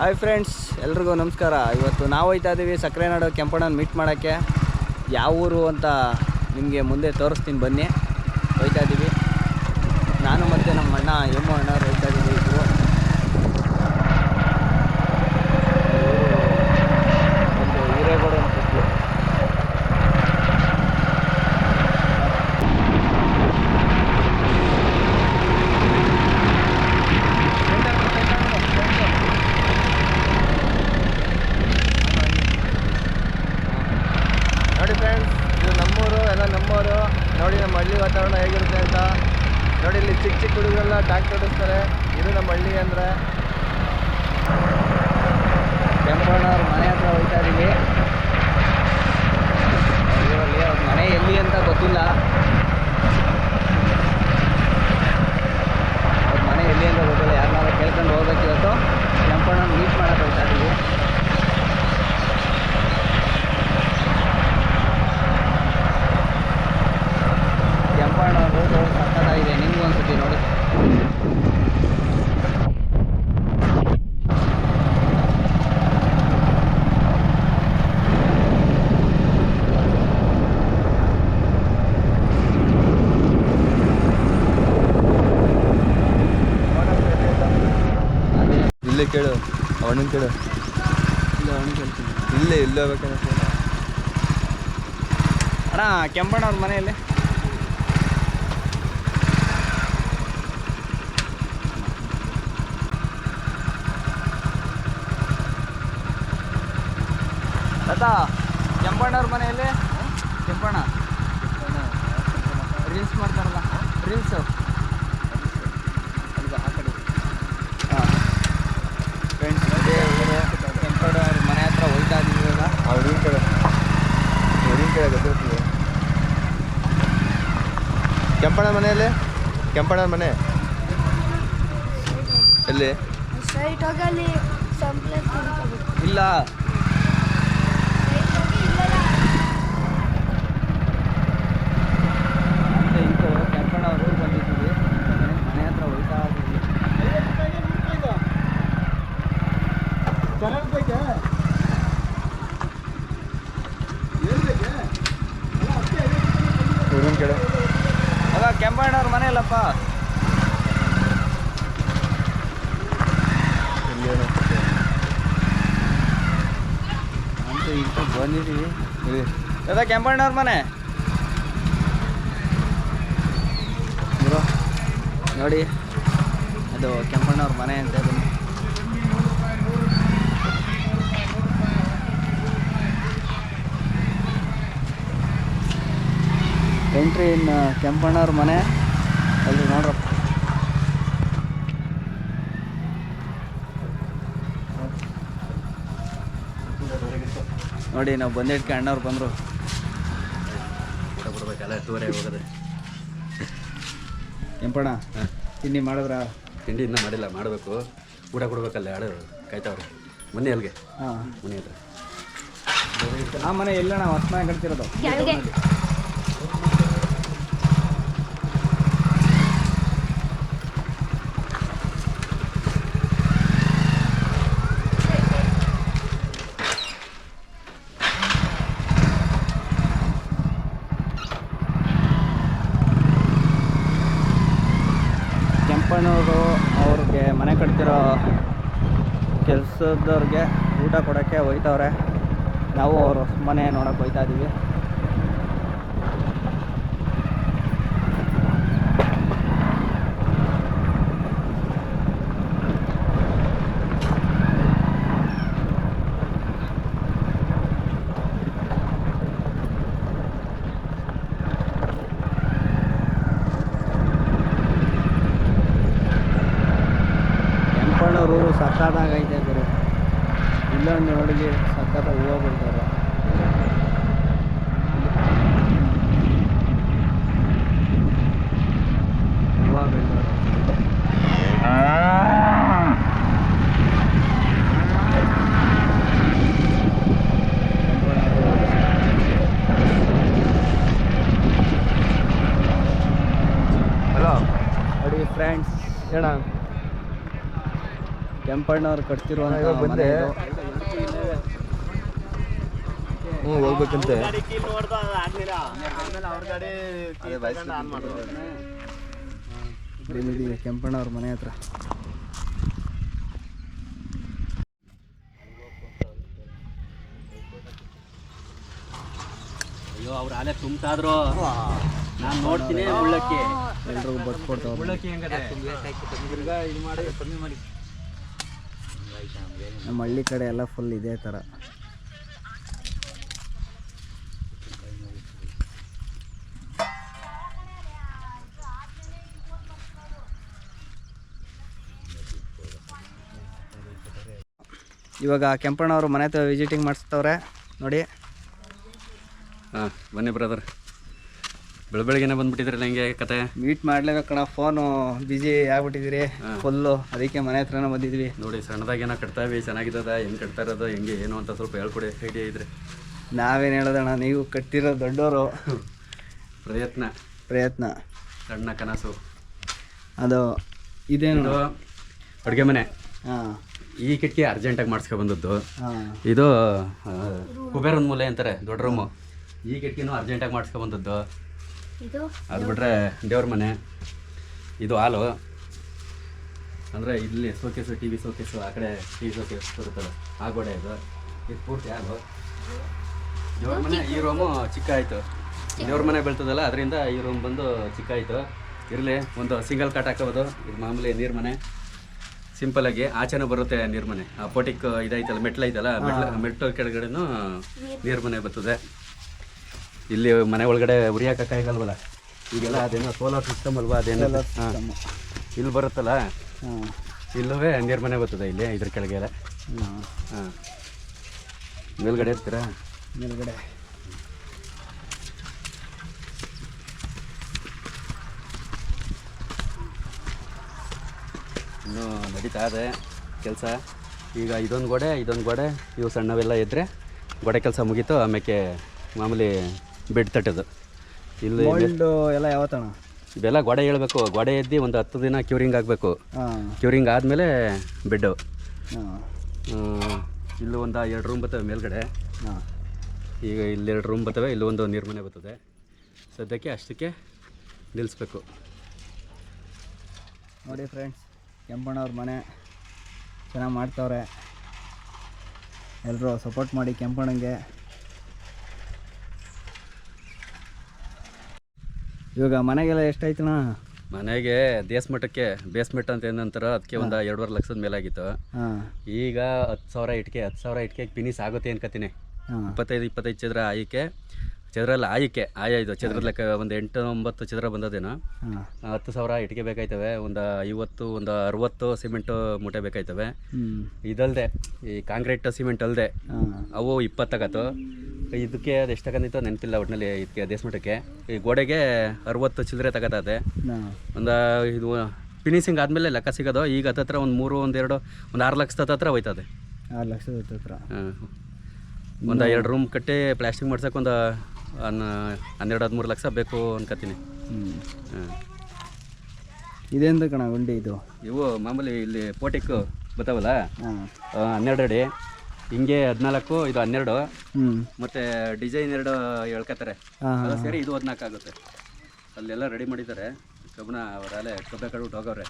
Hi friends, ಎಲ್ರಿಗೂ ನಮಸ್ಕಾರ. ಇವತ್ತು ನಾವು ಹೋಯ್ತಾ ಇದ್ದೀವಿ ಸಕ್ಕರೆ ನಾಡು ಕೆಂಪಣ್ಣನ ಮೀಟ್ ಮಾಡೋಕ್ಕೆ. ಯಾವ ಊರು ಅಂತ ನಿಮಗೆ ಮುಂದೆ ತೋರಿಸ್ತೀನಿ ಬನ್ನಿ. ಹೋಯ್ತಾ ಇದ್ದೀವಿ ನಾನು ಮತ್ತು ನಮ್ಮ ಅಣ್ಣ ಯಮ್ಮ ಅಣ್ಣ ಹೋಯ್ತಾ ಇದ್ದೀವಿ ಇಬ್ಬರು ಒಂದು ಹಿರೇಗೌಡ ಅಂತ ಹೆಸ್ರು. ನೋಡಿ ಫ್ರೆಂಡ್ಸ್ ಇದು ನಮ್ಮೂರು ಎಲ್ಲ ನಮ್ಮೂರು ನೋಡಿ ನಮ್ಮ ಹಳ್ಳಿ ವಾತಾವರಣ ಹೇಗಿರುತ್ತೆ ಅಂತ. ನೋಡಿ, ಇಲ್ಲಿ ಚಿಕ್ಕ ಚಿಕ್ಕ ಹುಡುಗರೆಲ್ಲ ಟ್ಯಾಕ್ಟರ್ ಓಡಿಸ್ತಾರೆ. ಇದು ನಮ್ಮ ಹಳ್ಳಿ ಅಂದರೆ. ಕೆಂಪಣ್ಣವ್ರ ಮನೆ ಹತ್ರ ಹೋಗ್ತಾ ಇದ್ದೀವಿ ಅವ್ರ ಮನೆ ಎಲ್ಲಿ ಅಂತ ಗೊತ್ತಿಲ್ಲ. ಅವ್ರ ಮನೆ ಎಲ್ಲಿ ಅಂತ ಗೊತ್ತಿಲ್ಲ ಯಾರನ್ನಾರ ಕೇಳ್ಕೊಂಡು ಹೋಗ್ಬೇಕು ಇವತ್ತು ಕೆಂಪಣ್ಣನ ಮೀಟ್ ಮಾಡಕ್ಕೆ ಹೋಗ್ತಾ ಇದ್ದೀವಿ ಕೆಂಪಣ್ಣ ರೋಡು ಸಕ್ಕತ್ತಾಗಿದೆ ನಿಮಗೂ ಅನ್ಸುತ್ತೆ ನೋಡಿ ಅದೇ ಇಲ್ಲೇ ಕೇಳು. ಅವಣ್ಣನ ಕೇಳು. ಇಲ್ಲ ಇಲ್ಲ ಕೇಳ್ತೀನಿ ಇಲ್ಲೇ ಇಲ್ಲೇ ಅಣ್ಣ ಕೆಂಪಣ್ಣ ಅವ್ರ ಮನೆಯಲ್ಲಿ? ಕೆಂಪಣ್ಣವ್ರ ಮನೆಯಲ್ಲಿ? ಕೆಂಪಣ್ಣ? ರೀಲ್ಸ್ ಮಾಡ್ತಾರಲ್ಲ? ರೀಲ್ಸು ಹಾಂ ಫ್ರೆಂಡ್ಸ್ ಅದೇ ಊರು ಕೆಂಪಣ್ಣ ಅವ್ರ ಮನೆ ಹತ್ರ ಹೋಯ್ತಾ ಇದ್ದೀವಿ ಇವಾಗ ಅವ್ರಿನ ಕೇಳು ಅವ್ರಿನ ಕೇಳು ಗೊತ್ತಿರ್ತದೆ ಕೆಂಪಣ್ಣ ಮನೆಯಲ್ಲಿ ಕೆಂಪಣ್ಣ ಮನೆ. ಎಲ್ಲಿ? ಇಲ್ಲ. ಕೇಳು ಅಲ್ಲ ಕೆಂಪಣ್ಣನವ್ರ ಮನೆ ಇಲ್ಲಪ್ಪ. ಅಂತೂ ಇಂತು ಬಂದಿದ್ದೀವಿ. ಅದೇ ಅದ ಕೆಂಪಣ್ಣ ಅವ್ರ ಮನೆ? ನೋಡಿ ಅದು ಕೆಂಪಣ್ಣವ್ರ ಮನೆ ಅಂತ ಎಂಟ್ರಿ ಇನ್ ಕೆಂಪಣ್ಣವ್ರ ಮನೆ. ಅಲ್ಲಿ ನೋಡ್ರಪ್ಪ. ನೋಡಿ ನಾವು ಬಂದಿಟ್ಕೆ ಅಣ್ಣವ್ರು ಬಂದರು. ಊಟ ಕೊಡ್ಬೇಕಲ್ಲ ಟೂರೇ ಹೋಗೋದು ಕೆಂಪಣ್ಣ ತಿಂಡಿ ಮಾಡಿದ್ರ? ತಿಂಡಿ ಇನ್ನೂ ಮಾಡಿಲ್ಲ ಮಾಡಬೇಕು. ಊಟ ಕೊಡ್ಬೇಕಲ್ಲ ಯಾರು ಕಾಯ್ತಾವ್ರೆ. ಮನೆ ಅಲ್ಲಿಗೆ. ಹಾಂ. ಮನೆ ಹತ್ರ ಆ ಮನೆ ಎಲ್ಲಣ್ಣ ಹೊಸ್ಮನೆ ಕಟ್ತಿರೋದು ಕೆಳಗೆ ಕೆಂಪಣ್ಣವರು ಅವ್ರಿಗೆ ಮನೆ ಕಟ್ತಿರೋ ಕೆಲಸದವ್ರಿಗೆ ಊಟ ಕೊಡೋಕ್ಕೆ ಹೋಯ್ತವ್ರೆ. ನಾವು ಅವರು ಮನೆ ನೋಡೋಕೆ ಹೋಯ್ತಾ ಇದ್ದೀವಿ ಕೆಂಪಣ್ಣವರು ಸಕ್ಕತ್ತಾಗೈತೆ ಗುರು. ಇಲ್ಲೊಂದು ನೋಡಿ ಸಕ್ಕತ್ತ ಹೂವು ಬಿಡ್ತಾರೆ ಹೂವು ಬಿಡ್ತಾರೆ ಹಲೋ ನೋಡಿ ಫ್ರೆಂಡ್ಸ್ ಹೇಳ ಕೆಂಪಣ್ಣವ್ರು ಕಟ್ತಿರುವಂಥ. ಮನೆ ಇದು. ಹ್ಞೂ ಹೋಗ್ಬೇಕಂತೆ. ಇಲ್ಲಿದ್ದೀವಿ ಕೆಂಪಣ್ಣವ್ರ ಮನೆ ಹತ್ರ. ಅಯ್ಯೋ ಅವ್ರ ಆಲೆ ತುಂಬ್ತಾದ್ರು. ನಾನು ನೋಡ್ತೀನಿ ಮುಳ್ಳಕ್ಕಿ ಎಲ್ರಿಗೂ ಮುಳ್ಳಕ್ಕಿ ಹೆಂಗದೆ? ನಮ್ಮ ಹಳ್ಳಿ ಕಡೆ ಎಲ್ಲ ಫುಲ್ ಇದೇ ಥರ ಇವಾಗ ಕೆಂಪಣ್ಣವರು ಮನೆ ಹತ್ರ ವಿಸಿಟಿಂಗ್ ಮಾಡಿಸ್ತವ್ರೆ ನೋಡಿ. ಹಾಂ, ಬನ್ನಿ ಬ್ರದರ್ ಬೆಳ ಬೆಳಗ್ಗೆನೆ ಬಂದ್ಬಿಟ್ಟಿದ್ರಲ್ಲ ಹೆಂಗೆ ಕತೆ? ಮೀಟ್ ಮಾಡ್ಲೇಬೇಕು ಕಣ ಫೋನು ಬಿಜಿ ಆಗ್ಬಿಟ್ಟಿದ್ರಿ ಫುಲ್ಲು ಅದಕ್ಕೆ ಮನೆ ಹತ್ರನೇ ಬಂದಿದ್ವಿ. ನೋಡಿ ಸಣ್ಣದಾಗ ಏನೋ ಕಟ್ತಾ ಇವಿ ಚೆನ್ನಾಗಿದ್ದದ ಹೆಂಗೆ ಕಟ್ತಾ ಇರೋದು ಹೆಂಗೆ ಏನು ಅಂತ ಸ್ವಲ್ಪ ಹೇಳ್ಕೊಡಿ ಐಡಿಯಾ ಇದ್ರೆ. ನಾವೇನು ಹೇಳೋದಣ್ಣ ನೀವು ಕಟ್ಟಿರೋ ದೊಡ್ಡವರು ಪ್ರಯತ್ನ. ಪ್ರಯತ್ನ. ಸಣ್ಣ ಕನಸು. ಅದು ಇದೇನು? ಇದು ಅಡುಗೆ ಮನೆ. ಹಾಂ. ಈ ಕಿಟಕಿ ಅರ್ಜೆಂಟಾಗಿ ಮಾಡಿಸ್ಕೊ ಬಂದದ್ದು. ಇದು ಕುಬೇರನ್ ಮೂಲೆ ಅಂತಾರೆ ದೊಡ್ಡ ರೂಮು. ಈ ಕಿಟಕಿನೂ ಅರ್ಜೆಂಟಾಗಿ ಮಾಡಿಸ್ಕೊ ಬಂದದ್ದು. ಅದು ಬಿಟ್ರೆ ದೇವ್ರ ಮನೆ ಇದು ಹಾಲು. ಅಂದರೆ ಇಲ್ಲಿ ಸೋಕೇಸು ಟಿ ವಿ ಸೋಕೇಸು ಆ ಕಡೆ ಟಿ ವಿ ಸೋಕೇಸ್ ಬರುತ್ತಲ್ಲ ಆ ಗೋಡೆ ಇದು. ಇದು ಪೂರ್ತಿ ಹಾಲು. ದೇವ್ರ ಮನೆ ಈ ರೂಮು ಚಿಕ್ಕ ಆಯಿತು. ದೇವ್ರ ಮನೆ ಬೀಳ್ತದಲ್ಲ ಅದರಿಂದ ಈ ರೂಮ್ ಬಂದು ಚಿಕ್ಕ ಆಯಿತು. ಇರಲಿ ಒಂದು ಸಿಂಗಲ್ ಕಾಟ್ ಹಾಕೋದು ಇದು ಮಾಮೂಲಿ ನೀರು ಮನೆ. ಸಿಂಪಲ್ ಆಗಿ ಆಚೆನೂ ಬರುತ್ತೆ ನೀರು ಮನೆ. ಆ ಪೋಟಿಕ್ ಇದೈತಲ್ಲ ಮೆಟ್ಲು ಐತಲ್ಲ ಮೆಟ್ಲು ಮೆಟ್ಲು ಕೆಳಗಡೆನೂ ನೀರು ಮನೆ ಬರ್ತದೆ. ಇಲ್ಲಿ ಮನೆ ಒಳಗಡೆ ಉರಿಯಾಕಕ್ಕಾಗಲ್ವಲ್ಲ ಈಗೆಲ್ಲ ಅದೇನೋ ಸೋಲಾರ್ ಸಿಸ್ಟಮ್ ಅಲ್ವಾ ಅದೇನೋ? ಇಲ್ಲಿ ಬರುತ್ತಲ್ಲ? ಇಲ್ಲವೇ ನೀರು ಮನೆ ಬರ್ತದೆ ಇಲ್ಲಿ ಇದ್ರ ಕೆಳಗೆ ಎಲ್ಲ ಹಾಂ. ಹಾಂ. ಮೇಲ್ಗಡೆ ಇರ್ತೀರಾ? ಮೇಲ್ಗಡೆ. ಇನ್ನೂ ನಡೀತಾ ಇದೆ ಕೆಲಸ. ಈಗ ಇದೊಂದು ಗೋಡೆ ಇದೊಂದು ಗೋಡೆ. ಇವು ಸಣ್ಣವೆಲ್ಲ ಇದ್ದರೆ ಗೋಡೆ ಕೆಲಸ ಮುಗೀತು ಆಮೇಲೆ ಮಾಮೂಲಿ ಬೆಡ್ ತಟ್ಟದು. ಇಲ್ಲಿ ಮೋಲ್ಡು ಎಲ್ಲ ಯಾವತ್ತಣ? ಇದೆಲ್ಲ ಗೋಡೆ ಹೇಳ್ಬೇಕು. ಗೊಡೆ ಎದ್ದು ಒಂದು ಹತ್ತು ದಿನ ಕ್ಯೂರಿಂಗ್ ಆಗಬೇಕು. ಹಾಂ. ಕ್ಯೂರಿಂಗ್ ಆದಮೇಲೆ ಬೆಡ್ಡು ಇಲ್ಲಿ ಇಲ್ಲೂ ಒಂದು ಎರಡು ರೂಮ್ ಬರ್ತವೆ ಮೇಲ್ಗಡೆ. ಹಾಂ. ಈಗ ಎರಡು ರೂಮ್ ಬರ್ತವೆ ಒಂದು ನಿರ್ಮನೆ ಬರ್ತದೆ ಸದ್ಯಕ್ಕೆ ಅಷ್ಟಕ್ಕೆ ನಿಲ್ಲಿಸ್ಬೇಕು ನೋಡಿ ಫ್ರೆಂಡ್ಸ್ ಕೆಂಪಣ್ಣವ್ರ ಮನೆ ಚೆನ್ನಾಗಿ ಮಾಡ್ತವ್ರೆ. ಎಲ್ಲರೂ ಸಪೋರ್ಟ್ ಮಾಡಿ ಕೆಂಪಣ್ಣಂಗೆ. ಇವಾಗ ಮನೆಗೆಲ್ಲ ಎಷ್ಟಾಯ್ತಣ್ಣ? ಮನೆಗೆ ದೇಸ್ಮಟ್ಟಕ್ಕೆ ಬೇಸ್ಮೆಟ್ ಅಂತ ಏನಂತಾರ ಅದಕ್ಕೆ ಒಂದು ಎರಡೂವರೆ ಲಕ್ಷದ ಮೇಲಾಗಿತ್ತು. ಆಗಿತ್ತು ಈಗ ಹತ್ತು ಸಾವಿರ ಇಟ್ಕೆ ಹತ್ತು ಸಾವಿರ ಇಟ್ಕೆ ಫಿನಿಸ್ ಆಗುತ್ತೆ ಅನ್ಕೋತೀನಿ ಹಾಂ. ಇಪ್ಪತ್ತೈದು ಇಪ್ಪತ್ತೈದು ಚದರ ಆಯ್ಕೆ. ಚದರಲ್ಲ ಆಯ್ಕೆ ಆಯ ಇದು ಚದರದ ಲೆಕ್ಕ ಒಂದು ಎಂಟು ಒಂಬತ್ತು ಚದರ ಬಂದದೇನೋ. ಹತ್ತು ಸಾವಿರ ಇಟ್ಕೆ ಬೇಕಾಯ್ತವೆ ಒಂದು ಐವತ್ತು ಒಂದು ಅರವತ್ತು ಸಿಮೆಂಟು ಮೂಟೆ ಬೇಕಾಯ್ತವೆ. ಹ್ಞೂ ಇದಲ್ದೆ ಈ ಕಾಂಕ್ರೀಟ್ ಸಿಮೆಂಟ್ ಅಲ್ಲದೆ ಅವು ಇಪ್ಪತ್ತಾಗತ್ತು. ಇದಕ್ಕೆ ಅದು ಎಷ್ಟು ತಗೊಂಡಿತ್ತು ನೆನಪಿಲ್ಲ ಒಟ್ಟಿನಲ್ಲಿ ಇದಕ್ಕೆ ದೇಶಮಠಕ್ಕೆ ಈ ಗೋಡೆಗೆ ಅರವತ್ತು ಚಿಲ್ಲರೆ ತಗೋತದೆ ಒಂದು ಇದು ಫಿನಿಶಿಂಗ್ ಆದಮೇಲೆ ಲೆಕ್ಕ ಸಿಗೋದು. ಈಗ ಹತ್ತತ್ರ ಒಂದು ಮೂರು ಒಂದೆರಡು ಒಂದು ಆರು ಲಕ್ಷದ ಹತ್ರ ಹೋಯ್ತದೆ. ಆರು ಲಕ್ಷದ ಹತ್ರ. ಒಂದು ಎರಡು ರೂಮ್ ಕಟ್ಟಿ ಪ್ಲಾಸ್ಟಿಂಗ್ ಮಾಡ್ಸೋಕೆ ಒಂದು ಹನ್ನ ಹನ್ನೆರಡು ಹದಿಮೂರು ಲಕ್ಷ ಬೇಕು ಅನ್ಕೋತೀನಿ ಹ್ಞೂ ಹಾಂ. ಇದೆಂದು ಕಣ ಗುಂಡಿ ಇದು? ಇವು ಮಾಮೂಲಿ ಇಲ್ಲಿ ಪೋಟಿಕ್ ಬರ್ತಾವಲ್ಲ ಹಾಂ. ಹನ್ನೆರಡು ಅಡಿ. ಹಿಂಗೆ ಹದಿನಾಲ್ಕು ಇದು ಹನ್ನೆರಡು. ಮತ್ತೆ ಮತ್ತು ಡಿಸೈನ್ ಎರಡು ಹೇಳ್ಕೊತಾರೆ ಸರಿ ಅದು ಸೇರಿ ಇದು ಹದಿನಾಲ್ಕು ಆಗುತ್ತೆ. ಅಲ್ಲೆಲ್ಲ ರೆಡಿ ಮಾಡಿದ್ದಾರೆ. ಕಬ್ಬನ ಅವರಲ್ಲೇ ಕಬ್ಬೆ ಕಡ್ಬಿಟ್ಟು ಹೋಗವ್ರೆ.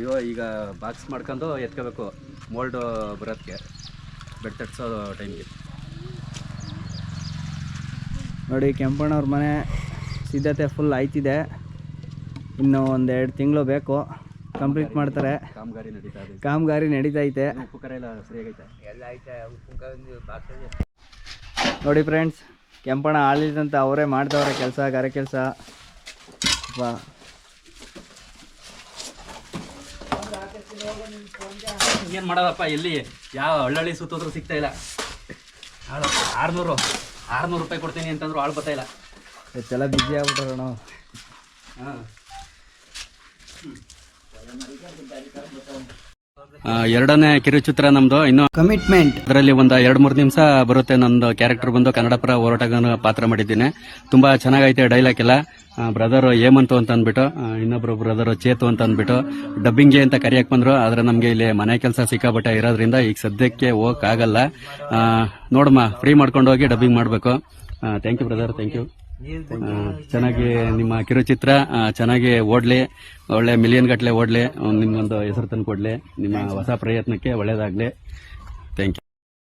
ಇವೋ ಈಗ ಬಾಕ್ಸ್ ಮಾಡ್ಕೊಂಡು ಎತ್ಕೋಬೇಕು. ಮೋಲ್ಡು ಬರೋದಕ್ಕೆ ಬೆಡ್ ತಟ್ಸೋ ಟೈಮ್ಗೆ ನೋಡಿ ಕೆಂಪಣ್ಣವ್ರ ಮನೆ ಸಿದ್ಧತೆ ಫುಲ್ ಆಯ್ತಿದೆ. ಇನ್ನು ಒಂದೆರಡು ತಿಂಗಳು ಬೇಕು. ಕಂಪ್ಲೀಟ್ ಮಾಡ್ತಾರೆ. ಕಾಮಗಾರಿ ನಡೀತಾ ಇದೆ. ಕಾಮಗಾರಿ ನಡೀತೈತೆ ಐತೆ. ಸರಿಯಾಗೈತೆ? ಎಲ್ಲ ಸರಿಯಾಗೈತೆ ನೋಡಿ ಫ್ರೆಂಡ್ಸ್ ಕೆಂಪಣ ಆಳಿದಂತ ಅವರೇ ಮಾಡ್ತವ್ರೆ ಕೆಲಸ ಗಾರೆ ಕೆಲಸ. ಏನು ಮಾಡೋದಪ್ಪ ಎಲ್ಲಿ ಯಾವ ಹಳ್ಳಿ ಸುತ್ತೋದ್ರು ಸಿಗ್ತಾ ಇಲ್ಲ. ಆಳು ಆರ್ನೂರು ಆರುನೂರು ರೂಪಾಯಿ ಕೊಡ್ತೀನಿ ಅಂತಂದ್ರು ಆಳು ಬರ್ತಾ ಇಲ್ಲ. ಬಿಜಿ ಆಗ್ಬಿಟ್ಟಾರ ನಾವು ಹಾಂ. ಎರಡನೇ ಕಿರುಚಿತ್ರ ನಮ್ದು. ಇನ್ನು ಕಮಿಟ್ಮೆಂಟ್ ಅದರಲ್ಲಿ ಒಂದು ಎರಡು ಮೂರು ನಿಮಿಷ ಬರುತ್ತೆ. ನಂದು ಕ್ಯಾರೆಕ್ಟರ್ ಬಂದು ಕನ್ನಡ ಪರ ಹೋರಾಟಗಾರನ ಪಾತ್ರ ಮಾಡಿದ್ದೀನಿ. ತುಂಬಾ ಚೆನ್ನಾಗೈತೆ ಡೈಲಾಗ್ ಎಲ್ಲ. ಬ್ರದರ್ ಹೇಮಂತು ಅಂತ ಅಂದ್ಬಿಟ್ಟು ಇನ್ನೊಬ್ರು ಬ್ರದರ್ ಚೇತು ಅಂತ ಅಂದ್ಬಿಟ್ಟು ಡಬ್ಬಿಂಗ್ಗೆ ಅಂತ ಕರಿಯಕ್ ಬಂದ್ರು. ಆದ್ರೆ ನಮ್ಗೆ ಇಲ್ಲಿ ಮನೆ ಕೆಲಸ ಸಿಕ್ಕಾಪಟ್ಟೆ ಇರೋದ್ರಿಂದ ಈಗ ಸದ್ಯಕ್ಕೆ ಹೋಗಕ್ ಆಗಲ್ಲ. ನೋಡಮ್ಮ ಫ್ರೀ ಮಾಡ್ಕೊಂಡು ಹೋಗಿ ಡಬ್ಬಿಂಗ್ ಮಾಡಬೇಕು. Thank you brother thank you ಚೆನ್ನಾಗಿ ನಿಮ್ಮ ಕಿರುಚಿತ್ರ ಚೆನ್ನಾಗಿ ಓಡ್ಲಿ ಒಳ್ಳೆ ಮಿಲಿಯನ್ ಗಟ್ಟಲೆ ಓಡ್ಲಿ ನಿಮ್ಗೊಂದು ಹೆಸರು ತಂದು ಕೊಡ್ಲಿ ನಿಮ್ಮ ಹೊಸ ಪ್ರಯತ್ನಕ್ಕೆ ಒಳ್ಳೇದಾಗ್ಲಿ.